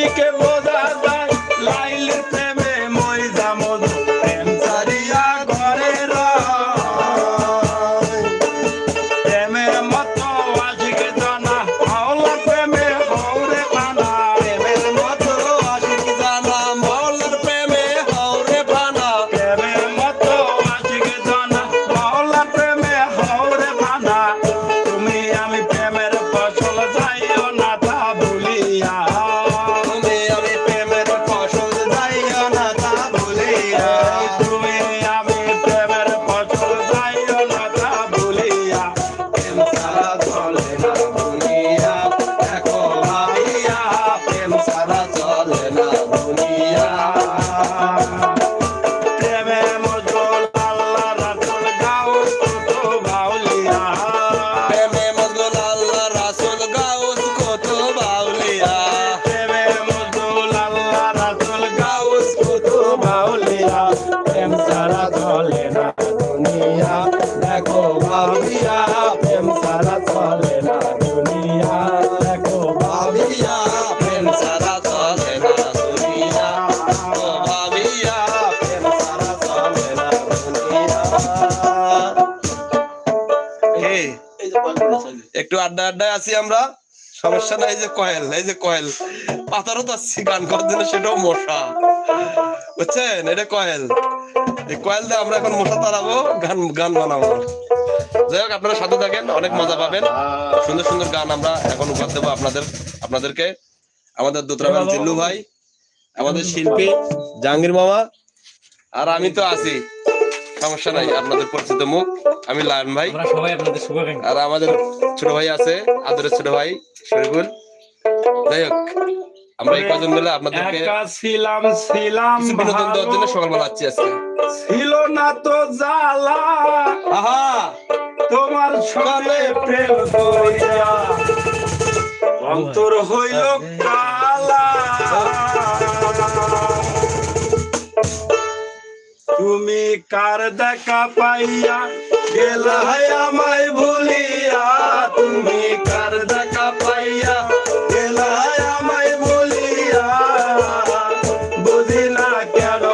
me quemó একটু আড্ডা আড্ডায় আছি আমরা। সমস্যা নাই যে কয়েল, এই যে কয়েল। পাতারও তো আসছি গান করার জন্য সেটাও মশা। বুঝছেন? এটা কয়েল। এই কয়েল দিয়ে আমরা এখন মশা তাড়াবো, গান গান বানাবো। যাই হোক, আপনারা সাথে থাকেন, অনেক মজা পাবেন। সুন্দর সুন্দর গান আমরা এখন উপহার দেবো আপনাদের, আপনাদেরকে। আমাদের দোতরাবান জিল্লু ভাই, আমাদের শিল্পী, জাহাঙ্গীর মামা, আর আমি তো আছি। সমস্যা নাই আপনাদের পরিচিত মুখ। আমি লায়ন ভাই। সবাই আপনাদের শুভাকাঙ্ক্ষী। আর আমাদের ছোট ভাই আছে আদরের ছোট ভাই শরীফুল। যাই হোক আমরা এই কজন মিলে আপনাদেরকে ছিলাম ছিলাম বিনোদন দেওয়ার জন্য সকালবেলা আছি আজকে। ছিল না তো জ্বালা। আহা! তোমার সকালে প্রেম অন্তর হইল কালা। তুমি কার দেখা পাইয়া গেল আমায় ভুলিয়া? তুমি কার দেখা পাইয়া গেলা আমায় না কেন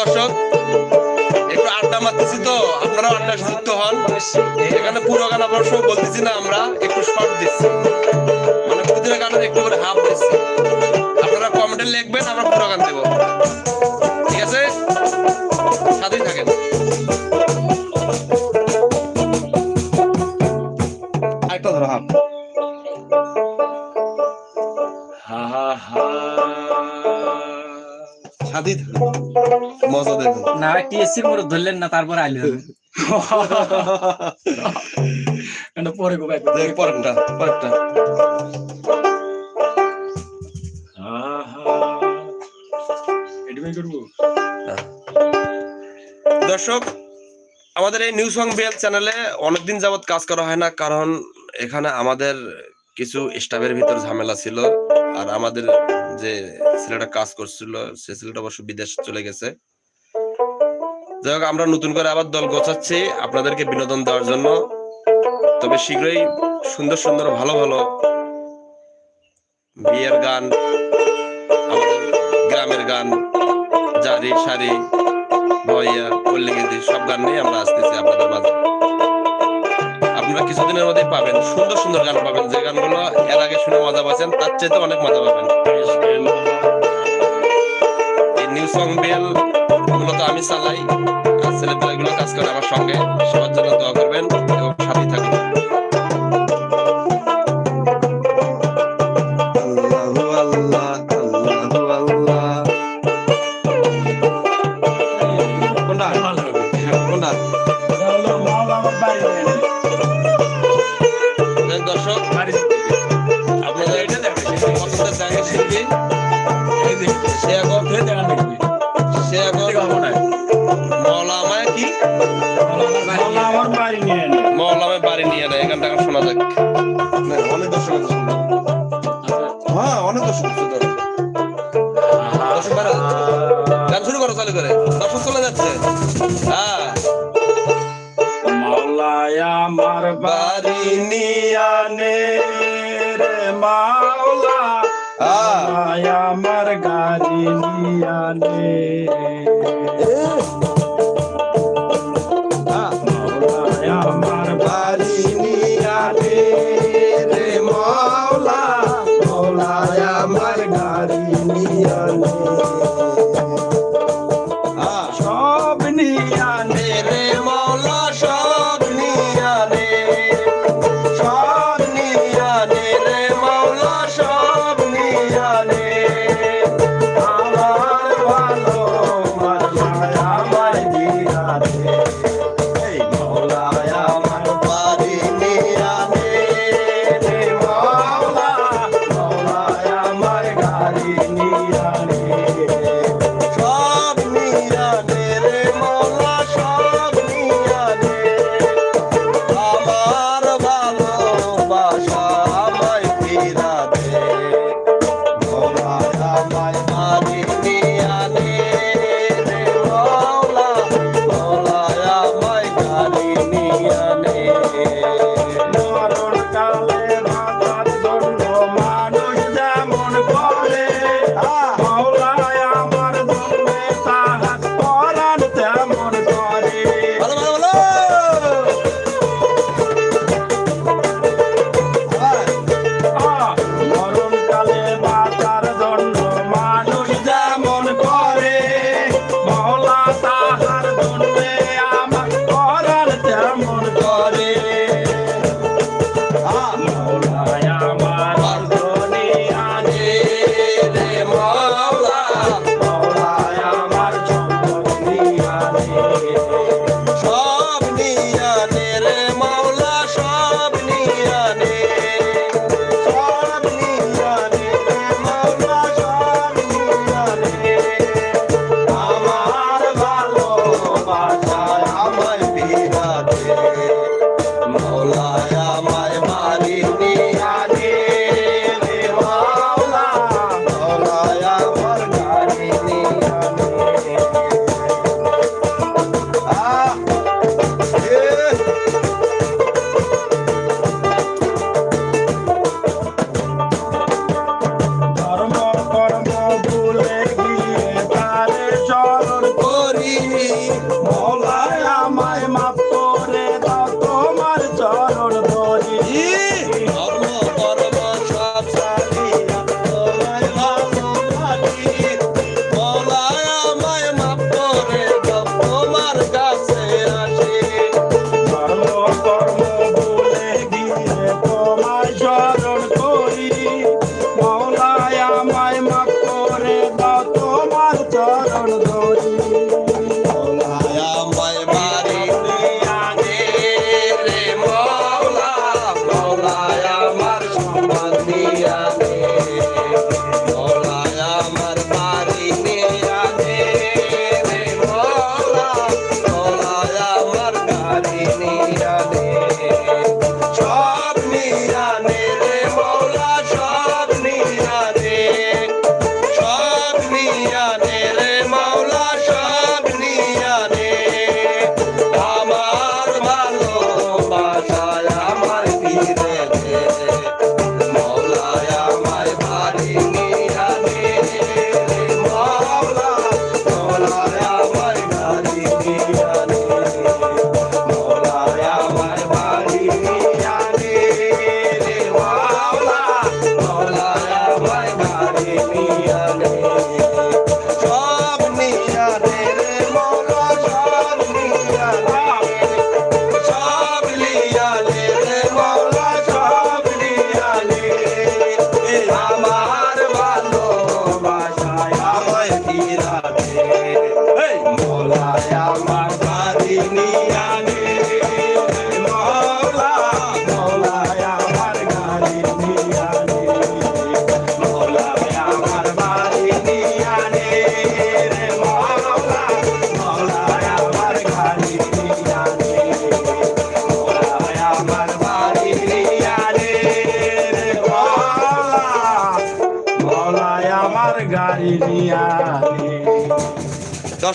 দর্শক একটু আড্ডা মারতেছি তো আপনারাও আড্ডা যুক্ত হন। এখানে পুরো গান অবশ্য বলতেছি না আমরা একটু শর্ট দিচ্ছি। মানে প্রতিটা গানের একটু করে হাফ দিচ্ছি। আপনারা কমেন্টে লিখবেন আমরা পুরো গান দেবো। ঠিক আছে? সাথেই থাকেন। আরেকটা ধরো হাফ। থাকেন মজা দেখুন না টিএসসির মোড় ধরলেন না তারপর আইলেন। এটা পরে গো ব্যাক দেখ পরেরটা পরেরটা। দর্শক আমাদের এই নিউ সং বিএল চ্যানেলে অনেকদিন যাবত কাজ করা হয় না কারণ এখানে আমাদের কিছু স্টাফের ভিতর ঝামেলা ছিল, আর আমাদের যে ছেলেটা কাজ করছিল, সে ছেলেটা অবশ্য বিদেশ চলে গেছে। যাই হোক, আমরা নতুন করে আবার দল গোছাচ্ছি আপনাদেরকে বিনোদন দেওয়ার জন্য। তবে শীঘ্রই সুন্দর সুন্দর ভালো ভালো বিয়ের গান, আমাদের গ্রামের গান, জারি, সারি ভইয়া পল্লীগীতি সব গান নিয়ে আমরা আসতেছি আপনাদের মাঝে। কিছুদিনের মধ্যে পাবেন। সুন্দর সুন্দর গান পাবেন। যে গানগুলো এর আগে শুনে মজা পাচ্ছেন, তার চাইতে অনেক মজা পাবেন। নিউ সং বেল মূলত আমি চালাই। আর কাজ করে আমার সঙ্গে। সবার জন্য দোয়া করবেন এবং অনেক দর্শক আছে। হ্যাঁ অনেক দর্শক আছে দর্শক গান শুরু করো চালু করে। দর্শক চলে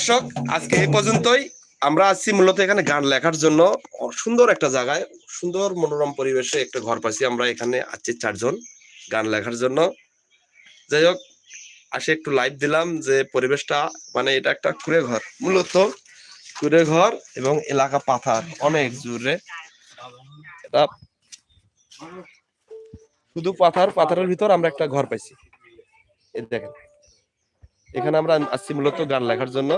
দর্শক, আজকে এই পর্যন্তই। আমরা আসছি মূলত এখানে গান লেখার জন্য। সুন্দর একটা জায়গায়, সুন্দর মনোরম পরিবেশে একটা ঘর পাইছি আমরা এখানে, আছি চারজন গান লেখার জন্য। যাই হোক, আসে একটু লাইভ দিলাম যে পরিবেশটা মানে এটা একটা কুড়ে ঘর। মূলত কুড়ে ঘর এবং এলাকা পাথার, অনেক জোরে এটা শুধু পাথার, পাথারের ভিতর আমরা একটা ঘর পাইছি। দেখেন। এখানে আমরা আসছি মূলত গান লেখার জন্য।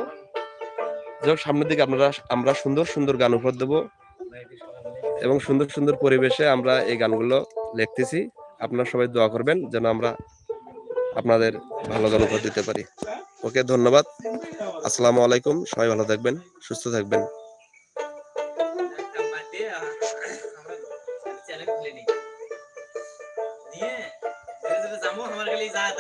যাই সামনের দিকে আপনারা, আমরা সুন্দর সুন্দর গান উপহার দেবো এবং সুন্দর সুন্দর পরিবেশে আমরা এই গানগুলো লিখতেছি। আপনারা সবাই দোয়া করবেন যেন আমরা আপনাদের ভালো গান উপহার দিতে পারি। ওকে, ধন্যবাদ। আসসালামু আলাইকুম। সবাই ভালো থাকবেন, সুস্থ থাকবেন।